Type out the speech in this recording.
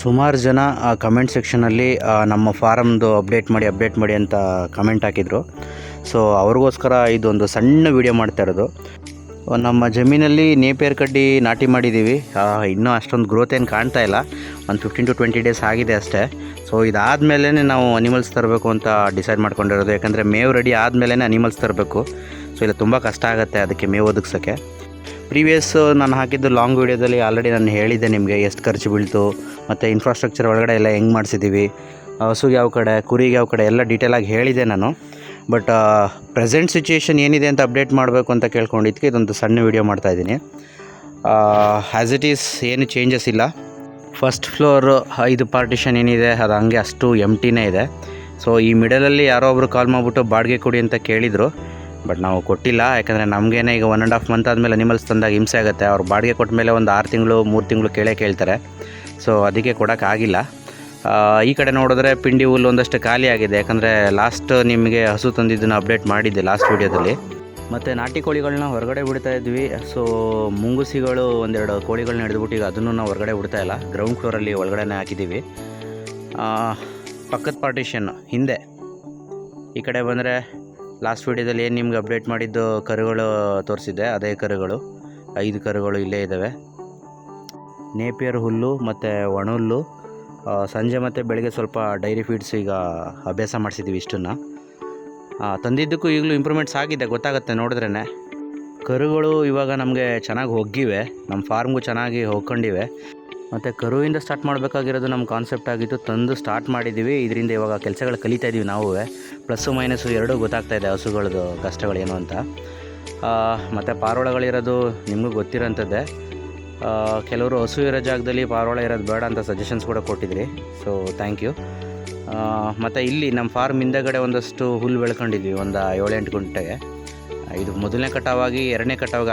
ಸುಮಾರು ಜನ ಕಮೆಂಟ್ ಸೆಕ್ಷನಲ್ಲಿ ನಮ್ಮ ಫಾರಮ್ದು ಅಪ್ಡೇಟ್ ಮಾಡಿ ಅಪ್ಡೇಟ್ ಮಾಡಿ ಅಂತ ಕಮೆಂಟ್ ಹಾಕಿದರು. ಸೊ ಅವ್ರಿಗೋಸ್ಕರ ಇದೊಂದು ಸಣ್ಣ ವಿಡಿಯೋ ಮಾಡ್ತಾ ಇರೋದು. ನಮ್ಮ ಜಮೀನಲ್ಲಿ ನೇಪಿಯರ್ ಕಡ್ಡಿ ನಾಟಿ ಮಾಡಿದ್ದೀವಿ ಇನ್ನೂ ಅಷ್ಟೊಂದು ಗ್ರೋತ್ ಏನು ಕಾಣ್ತಾ ಇಲ್ಲ. ಒಂದು ಫಿಫ್ಟೀನ್ ಟು ಟ್ವೆಂಟಿ ಡೇಸ್ ಆಗಿದೆ ಅಷ್ಟೇ. ಸೊ ಇದಾದಮೇಲೆ ನಾವು ಅನಿಮಲ್ಸ್ ತರಬೇಕು ಅಂತ ಡಿಸೈಡ್ ಮಾಡ್ಕೊಂಡಿರೋದು. ಯಾಕಂದರೆ ಮೇವು ರೆಡಿ ಆದಮೇಲೆ ಅನಿಮಲ್ಸ್ ತರಬೇಕು. ಸೊ ಇಲ್ಲ, ತುಂಬ ಕಷ್ಟ ಆಗುತ್ತೆ ಅದಕ್ಕೆ ಮೇವು ಒದಗಿಸೋಕ್ಕೆ. ಪ್ರೀವಿಯಸ್ ನಾನು ಹಾಕಿದ್ದು ಲಾಂಗ್ ವೀಡಿಯೋದಲ್ಲಿ ಆಲ್ರೆಡಿ ನಾನು ಹೇಳಿದ್ದೆ ನಿಮಗೆ ಎಷ್ಟು ಖರ್ಚು ಬೀಳ್ತು, ಮತ್ತು ಇನ್ಫ್ರಾಸ್ಟ್ರಕ್ಚರ್ ಒಳಗಡೆ ಎಲ್ಲ ಹೆಂಗೆ ಮಾಡಿಸಿದ್ದೀವಿ ಹಸುಗೆ ಯಾವ ಕಡೆ ಕುರಿಗೆ ಯಾವ ಕಡೆ, ಎಲ್ಲ ಡೀಟೇಲಾಗಿ ಹೇಳಿದೆ ನಾನು. ಬಟ್ ಪ್ರೆಸೆಂಟ್ ಸಿಚುಯೇಷನ್ ಏನಿದೆ ಅಂತ ಅಪ್ಡೇಟ್ ಮಾಡಬೇಕು ಅಂತ ಕೇಳ್ಕೊಂಡಿದ್ದಕ್ಕೆ ಇದೊಂದು ಸಣ್ಣ ವೀಡಿಯೋ ಮಾಡ್ತಾಯಿದ್ದೀನಿ ಆ್ಯಸ್ ಇಟ್ ಈಸ್ ಏನು ಚೇಂಜಸ್ ಇಲ್ಲ. ಫಸ್ಟ್ ಫ್ಲೋರ್ ಐದು ಪಾರ್ಟಿಷನ್ ಏನಿದೆ, ಅದು ಹಂಗೆ ಅಷ್ಟು ಎಮ್ಟಿನೇ ಇದೆ. ಸೊ ಈ ಮಿಡಲಲ್ಲಿ ಯಾರೋ ಒಬ್ಬರು ಕಾಲ್ ಮಾಡಿಬಿಟ್ಟು ಬಾಡಿಗೆ ಕೊಡಿ ಅಂತ ಕೇಳಿದರು. ಬಟ್ ನಾವು ಕೊಟ್ಟಿಲ್ಲ, ಯಾಕಂದರೆ ನಮಗೇನೆ ಈಗ ಒನ್ ಆ್ಯಂಡ್ ಹಾಫ್ ಮಂತ್ ಆದಮೇಲೆ ಅನಿಮಲ್ಸ್ ತಂದಾಗ ಹಿಂಸೆ ಆಗುತ್ತೆ. ಅವ್ರು ಬಾಡಿಗೆ ಕೊಟ್ಟ ಮೇಲೆ ಒಂದು ಆರು ತಿಂಗಳು, ಮೂರು ತಿಂಗಳು ಕೇಳೇ ಕೇಳ್ತಾರೆ. ಸೊ ಅದಕ್ಕೆ ಕೊಡೋಕ್ಕಾಗಿಲ್ಲ ಈ ಕಡೆ ನೋಡಿದ್ರೆ ಪಿಂಡಿ ಹುಲ್ಲು ಒಂದಷ್ಟು ಖಾಲಿ ಆಗಿದೆ. ಯಾಕಂದರೆ ಲಾಸ್ಟ್ ನಿಮಗೆ ಹಸು ತಂದಿದ್ದನ್ನು ಅಪ್ಡೇಟ್ ಮಾಡಿದ್ದೆ ಲಾಸ್ಟ್ ವೀಡಿಯೋದಲ್ಲಿ ಮತ್ತು ನಾಟಿ ಕೋಳಿಗಳನ್ನ ಹೊರಗಡೆ ಬಿಡ್ತಾ ಇದ್ವಿ. ಸೊ ಮುಂಗುಸಿಗಳು ಒಂದೆರಡು ಕೋಳಿಗಳನ್ನ ಹಿಡಿದ್ಬಿಟ್ಟು ಈಗ ಅದನ್ನು ನಾವು ಹೊರಗಡೆ ಬಿಡ್ತಾ ಇಲ್ಲ. ಗ್ರೌಂಡ್ ಫ್ಲೋರಲ್ಲಿ ಒಳಗಡೆನೇ ಹಾಕಿದ್ದೀವಿ ಪಕ್ಕದ ಪಾರ್ಟಿಷನ್ ಹಿಂದೆ. ಈ ಕಡೆ ಬಂದರೆ ಲಾಸ್ಟ್ ವೀಡಿಯೋದಲ್ಲಿ ಏನು ನಿಮ್ಗೆ ಅಪ್ಡೇಟ್ ಮಾಡಿದ್ದು ಕರುಗಳು ತೋರಿಸಿದ್ದೆ, ಅದೇ ಕರುಗಳು. ಐದು ಕರುಗಳು ಇಲ್ಲೇ ಇದ್ದಾವೆ ನೇಪಿಯರ್ ಹುಲ್ಲು ಮತ್ತು ಒಣಹುಲ್ಲು. ಸಂಜೆ ಮತ್ತು ಬೆಳಗ್ಗೆ ಸ್ವಲ್ಪ ಡೈರಿ ಫೀಡ್ಸ್ ಈಗ ಅಭ್ಯಾಸ ಮಾಡಿಸಿದ್ದೀವಿ ಇಷ್ಟನ್ನು. ತಂದಿದ್ದಕ್ಕೂ ಈಗಲೂ ಇಂಪ್ರೂವ್ಮೆಂಟ್ಸ್ ಆಗಿದೆ, ಗೊತ್ತಾಗುತ್ತೆ ನೋಡಿದ್ರೇ ಕರುಗಳು ಇವಾಗ ನಮಗೆ ಚೆನ್ನಾಗಿ ಒಗ್ಗಿವೆ ನಮ್ಮ ಫಾರ್ಮ್ಗೂ ಚೆನ್ನಾಗಿ ಹೋಗ್ಕೊಂಡಿವೆ. ಮತ್ತು ಕರುವಿಂದ ಸ್ಟಾರ್ಟ್ ಮಾಡಬೇಕಾಗಿರೋದು ನಮ್ಮ ಕಾನ್ಸೆಪ್ಟ್ ಆಗಿತ್ತು. ತಂದು ಸ್ಟಾರ್ಟ್ ಮಾಡಿದ್ದೀವಿ ಇದರಿಂದ ಇವಾಗ ಕೆಲಸಗಳು ಕಲಿತಾ ಇದ್ದೀವಿ ನಾವು. ಪ್ಲಸ್ಸು ಮೈನಸ್ಸು ಎರಡೂ ಗೊತ್ತಾಗ್ತಾ ಇದೆ ಹಸುಗಳದ್ದು ಕಷ್ಟಗಳೇನು ಅಂತ. ಮತ್ತು ಪಾರೋಳಗಳಿರೋದು ನಿಮಗೂ ಗೊತ್ತಿರೋಂಥದ್ದೇ. ಕೆಲವರು ಹಸು ಇರೋ ಜಾಗದಲ್ಲಿ ಪಾರೋಳ ಇರೋದು ಬೇಡ ಅಂತ ಸಜೆಷನ್ಸ್ ಕೂಡ ಕೊಟ್ಟಿದ್ರಿ. ಸೊ ಥ್ಯಾಂಕ್ ಯು ಮತ್ತು ಇಲ್ಲಿ ನಮ್ಮ ಫಾರ್ಮ್ ಹಿಂದೆಗಡೆ ಒಂದಷ್ಟು ಹುಲ್ಲು ಬೆಳ್ಕೊಂಡಿದ್ವಿ. ಒಂದು ಏಳೆಂಟು ಗುಂಟೆಗೆ ಇದು ಮೊದಲನೇ ಕಟಾವಾಗಿ ಎರಡನೇ ಕಟಾವಾಗಿ